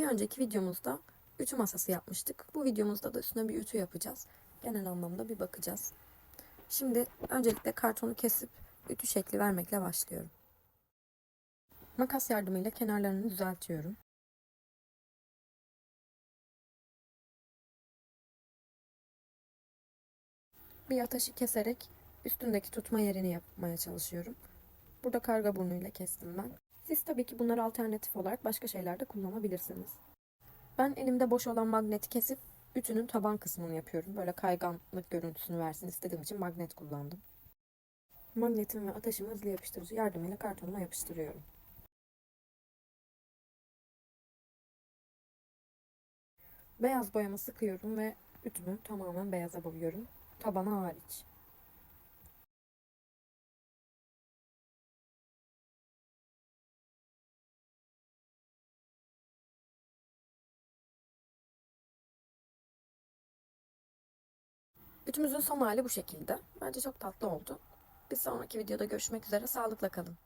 Bir önceki videomuzda ütü masası yapmıştık. Bu videomuzda da üstüne bir ütü yapacağız. Genel anlamda bir bakacağız. Şimdi öncelikle kartonu kesip ütü şekli vermekle başlıyorum. Makas yardımıyla kenarlarını düzeltiyorum. Bir ataşı keserek üstündeki tutma yerini yapmaya çalışıyorum. Burada karga burnuyla kestim ben. Siz tabii ki bunları alternatif olarak başka şeylerde kullanabilirsiniz. Ben elimde boş olan magneti kesip ütünün taban kısmını yapıyorum. Böyle kayganlık görüntüsünü versin istediğim için magnet kullandım. Magnetim ve ataşımı hızlı yapıştırıcı yardımıyla kartonuma yapıştırıyorum. Beyaz boyama sıkıyorum ve ütümü tamamen beyaza boyuyorum. Tabana hariç. Ütümüzün son hali bu şekilde. Bence çok tatlı oldu. Bir sonraki videoda görüşmek üzere. Sağlıkla kalın.